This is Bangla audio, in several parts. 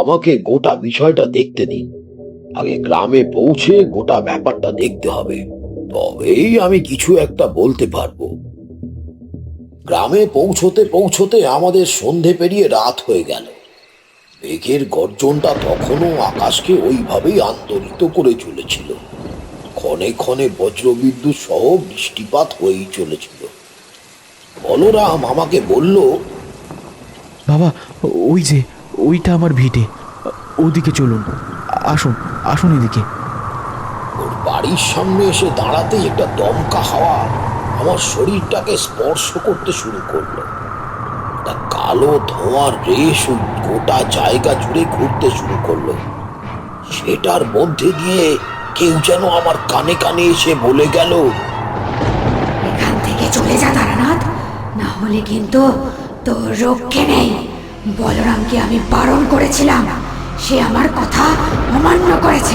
আমাকে গোটা বিষয়টা দেখতে দিন। আগে গ্রামে পৌঁছে গোটা ব্যাপারটা দেখতে হবে। তবেই আমি কিছু একটা বলতে পারব। গ্রামে পৌঁছতে পৌঁছতে আমাদের সন্ধে পেরিয়ে রাত হয়ে গেল। মেঘের গর্জনটা তখনও আকাশকে ওইভাবেই আন্দোলিত করে চলেছিল। ক্ষণে ক্ষণে বজ্রবিদ্যুৎ সহ বৃষ্টিপাত হয়েই চলেছিল। বলরাম আমাকে বলল, বাবা, ওই যে ওইটা আমার ভিটে। ওদিকে চলুন। আসুন আসুন এদিকে। ওর বাড়ির সামনে এসে দাঁড়াতেই একটা দমকা হাওয়া আমার শরীরটাকে স্পর্শ করতে শুরু করল। একটা কালো ধোঁয়ার রেশ গোটা জায়গা জুড়ে ঘুরতে শুরু করল। সেটার মধ্যে দিয়ে কেউ যেন আমার কানে কানে এসে বলে গেল এখান থেকে চলে যা তারানাথ। না হলে কিন্তু তোর রক্ষে নেই। বলরামকে আমি বারণ করেছিলাম। সে আমার কথা অমান্য করেছে।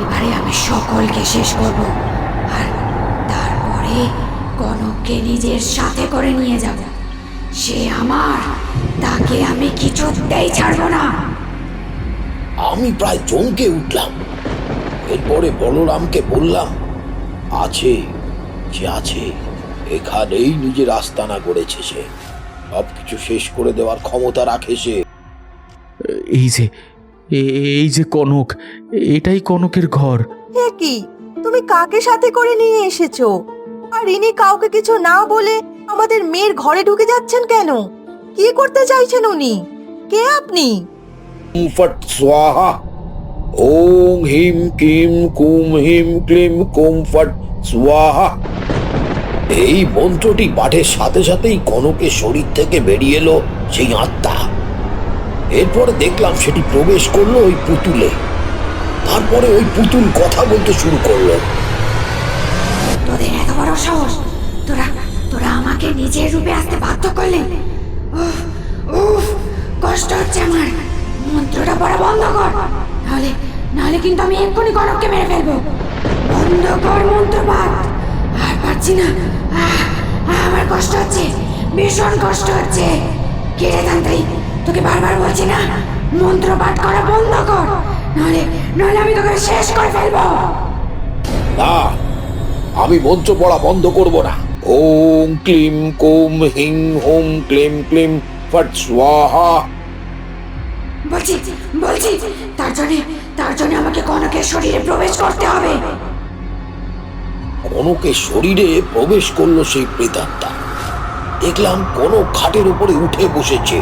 এবারে আমি সকলকে শেষ করব আর তারপরে কনককে নিজের সাথে করে নিয়ে যাব। সে আমার, তাকে আমি কিছুতেই ছাড়বো না। আমি প্রায় চমকে উঠলাম। এরপরে বলরামকে বললাম, আছে সে আছে, এখানেই নিজের আস্তানা গড়েছে সে। সব কিছু শেষ করে দেওয়ার ক্ষমতা রাখে সে। এই যে এ- এই যে কনক এটাই কনকের ঘর। কি? তুমি কাকে সাথে করে নিয়ে এসেছ? আর ইনি কাউকে কিছু না বলে আমাদের মেয়ের ঘরে ঢুকে যাচ্ছেন কেন? কি করতে চাইছেন উনি? কে আপনি? ফট স্বাহা। ওং হিম কিম কুম হিম ক্লিম কুম ফট স্বাহা। এই মন্ত্রটি পাঠের সাথে সাথেই কনকের শরীর থেকে বেরিয়ে এলো সেই আত্মা। এরপরে দেখলাম সেটি প্রবেশ করল ওই পুতুলে। তারপরে ওই পুতুল কথা বলতে শুরু করল। তোদের এত বড় সাহস! তোরা তোরা আমাকে নিজের রূপে আসতে বাধ্য করলে? উফ উফ, কষ্ট হচ্ছে আমার। মন্ত্রটা পড়া বন্ধ কর। নাহলে নাহলে কিন্তু আমি এক্ষুনি কনককে মেরে ফেলব। বন্ধ কর মন্ত্র পাঠ আর পারছি না। আমার কষ্ট হচ্ছে। ভীষণ কষ্ট হচ্ছে। কে রে তান্ত্রিক? তোকে বারবার বলছি না মন্ত্র পাঠ করা বন্ধ কর। নাহলে নাহলে আমি তোকে শেষ করে ফেলব। না আমি মন্ত্র পড়া বন্ধ করব না। ওম ক্লিম কুম হিং হোম ক্লিম ক্লিম ফট স্বাহা। বলছি বলছি তার জন্য তার জন্য আমাকে কনকের শরীরে প্রবেশ করতে হবে। কনকের শরীরে প্রবেশ করল সেই প্রেতাত্মা। দেখলাম কোনো খাটের উপরে উঠে বসেছে।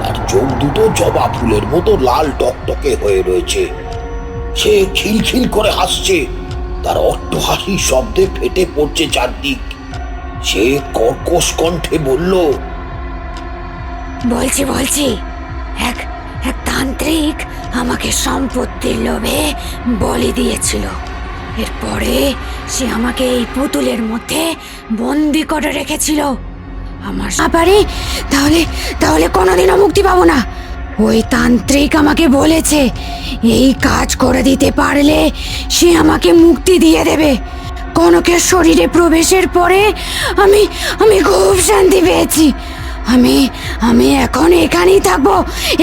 তার চোখ দুটো জবা ফুলের মতো লাল টকটকে হয়ে রয়েছে। সে খিলখিল করে হাসছে। তার অট্টহাসি শব্দে ফেটে পড়ছে চারদিক। সে কর্কশ কণ্ঠে বলল, বলছি বলছি, এক এক তান্ত্রিক আমাকে সম্পত্তির লোভে বলি দিয়েছিল। এরপরে সে আমাকে এই পুতুলের মধ্যে বন্দি করে রেখেছিল। আমার পারে তাহলে তাহলে কোনোদিনও মুক্তি পাবো না। ওই তান্ত্রিক আমাকে বলেছে, এই কাজ করে দিতে পারলে সে আমাকে মুক্তি দিয়ে দেবে। কনকের শরীরে প্রবেশের পরে আমি আমি খুব শান্তি পেয়েছি। আমি আমি এখন এখানেই থাকব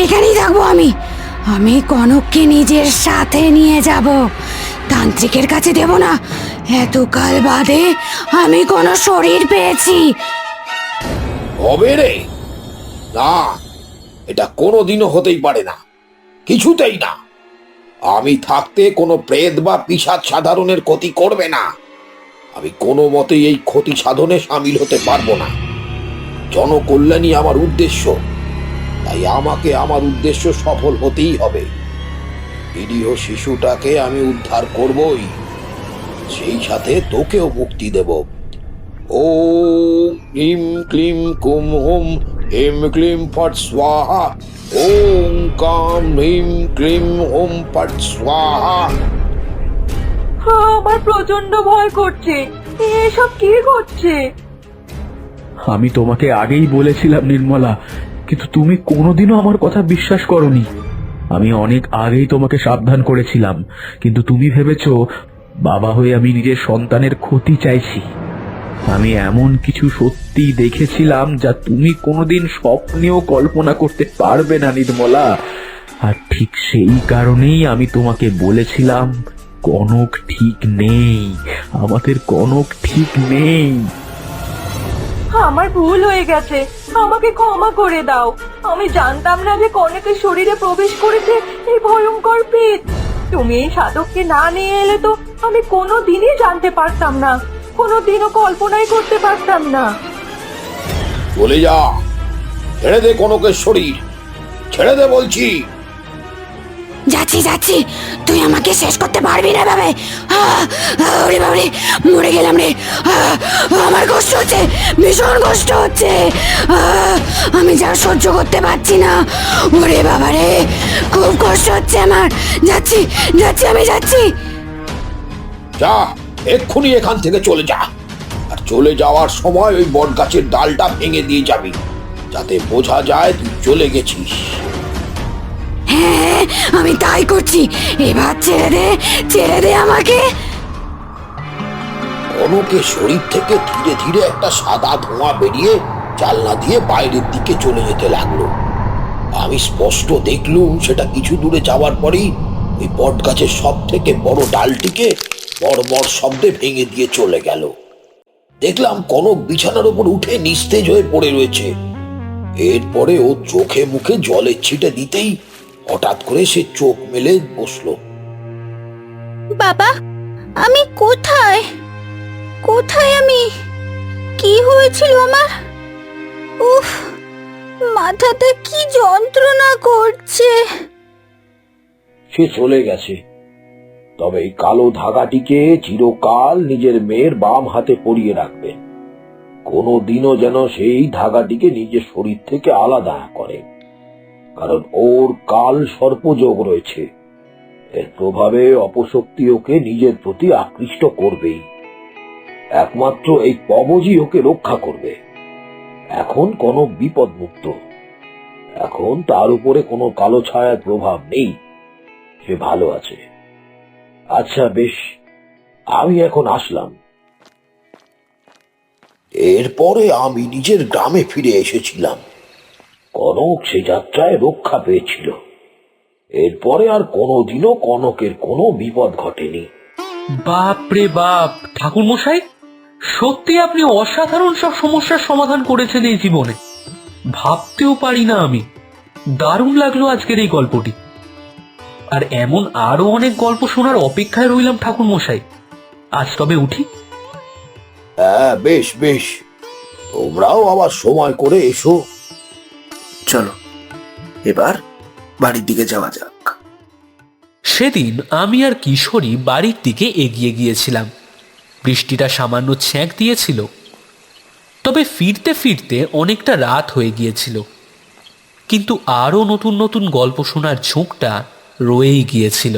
এখানেই থাকব আমি। আমি কনককে নিজের সাথে নিয়ে যাব। তান্ত্রিকের কাছে দেব না। এতকাল বাদে আমি কোনো শরীর পেয়েছি। হবে রে। না, এটা কোনোদিনও হতেই পারে না। কিছুতেই না। আমি থাকতে কোনো প্রেত বা পিসাদ সাধারণের ক্ষতি করবে না। আমি কোনো মতেই এই ক্ষতি সাধনে সামিল হতে পারব না। জনকল্যাণই আমার উদ্দেশ্য। তাই আমাকে আমার উদ্দেশ্য সফল হতেই হবে। নিরীহ শিশুটাকে আমি উদ্ধার করবই। সেই সাথে তোকেও মুক্তি দেব। ওম ক্লিম ক্লিম কুম হুম হিম ক্লিম ফট স্বাহা। ওম কাম হিম ক্লিম হুম ফট স্বাহা। আমার প্রচণ্ড ভয় করছে। এসব কি করছে? আমি তোমাকে আগেই বলেছিলাম নির্মলা কিন্তু তুমি কোনোদিনও আমার কথা বিশ্বাস করনি। আমি অনেক আগেই তোমাকে সাবধান করেছিলাম, কিন্তু তুমি ভেবেছ বাবা হয়ে আমি নিজের সন্তানের ক্ষতি চাইছি। আমি এমন কিছু সত্যি দেখেছিলাম যা তুমি কোনোদিন স্বপ্নেও কল্পনা করতে পারবে না, নির্মলা। আর ঠিক সেই কারণেই আমি তোমাকে বলেছিলাম, কনক ঠিক নেই, আমাদের কনক ঠিক নেই। আমার ভুল হয়ে গেছে, আমাকে ক্ষমা করে দাও। আমি জানতাম না যে কনেকের শরীরে প্রবেশ করেছে এই ভয়ঙ্কর পেট তুমি এই সাধককে না নিয়ে এলে তো আমি কোনো দিনই জানতে পারতাম না কোনো দিনও কল্পনাই করতে পারতাম না। চলে যা, ছেড়ে দে কনকের শরীর, ছেড়ে দে বলছি। যাচ্ছি যাচ্ছি। তুই আমাকে শেষ করতে পারবি না ভাবে ওরে বাবারে, মরে গেলাম রে। আমার কষ্ট হচ্ছে, ভীষণ কষ্ট হচ্ছে। আমি যা সহ্য করতে পারছি না। ওরে বাবারে, খুব কষ্ট হচ্ছে আমার। যাচ্ছি যাচ্ছি, আমি যাচ্ছি। যা, এক্ষুনি এখান থেকে চলে যা। আর চলে যাওয়ার সময় ওই বট গাছের ডালটা ভেঙে দিয়ে যাবি। যাতে বোঝা যায় তুই চলে গেছিস। হ্যাঁ আমি তাই করছি। এবার ছেড়ে দে ছেড়ে দে আমাকে। কনকের শরীর থেকে ধীরে ধীরে একটা সাদা ধোঁয়া বেরিয়ে জানলা দিয়ে বাইরের দিকে চলে যেতে লাগল। আমি স্পষ্ট দেখলুম সেটা কিছু দূরে যাওয়ার পরেই ওই বট গাছের সব থেকে বড় ডালটিকে বড় বড় শব্দে ভেঙে দিয়ে চলে গেল। দেখলাম কনক বিছানার উপর উঠে নিস্তেজ হয়ে পড়ে রয়েছে। এরপরে ও চোখে মুখে জলের ছিটে দিতেই হঠাৎ করে সে চোখ মেলে বসল। বাবা আমি কোথায়? কোথায় আমি? কি হয়েছিল আমার? উফ মাথাটা কি যন্ত্রণা করছে। সে চলে গেছে। তবে এই কালো ধাগাটিকে চিরকাল নিজের মেয়ের বাম হাতে পরিয়ে রাখবে। কোনো দিনও যেন সেই ধাগাটিকে নিজের শরীর থেকে আলাদা করে। কারণ ওর কাল সর্পযোগ রয়েছে। এর প্রভাবে অপশক্তি ওকে নিজের প্রতি আকৃষ্ট করবেই। একমাত্র এই পবজি ওকে রক্ষা করবে। এখন কোনো বিপদ মুক্ত এখন তার উপরে কোনো কালো ছায়ার প্রভাব নেই। সে ভালো আছে। আচ্ছা বেশ। আমি এখন আসলাম। এরপরে আমি নিজের গ্রামে ফিরে এসেছিলাম। কনক সে যাত্রায় রক্ষা পেয়েছিল। এরপরে আর কোনোদিনও কনকের কোনো বিপদ ঘটেনি। বাপ রে বাপ ঠাকুর মশাই সত্যি আপনি অসাধারণ সব সমস্যার সমাধান করেছেন এই জীবনে। ভাবতেও পারি না আমি। দারুণ লাগল আজকের এই গল্পটি। আর এমন আরও অনেক গল্প শোনার অপেক্ষায় রইলাম ঠাকুর মশাই আজ তবে উঠি। হ্যাঁ বেশ বেশ। তোমরাও আবার সময় করে এসো। চলো, এবার বাড়ির দিকে যাওয়া যাক। সেদিন আমি আর কিশোরী বাড়ির দিকে এগিয়ে গিয়েছিলাম। বৃষ্টিটা সামান্য ছ্যাঁক দিয়েছিল, তবে ফিরতে ফিরতে অনেকটা রাত হয়ে গিয়েছিল। কিন্তু আরও নতুন নতুন গল্প শোনার ঝোঁকটা রয়েই গিয়েছিল।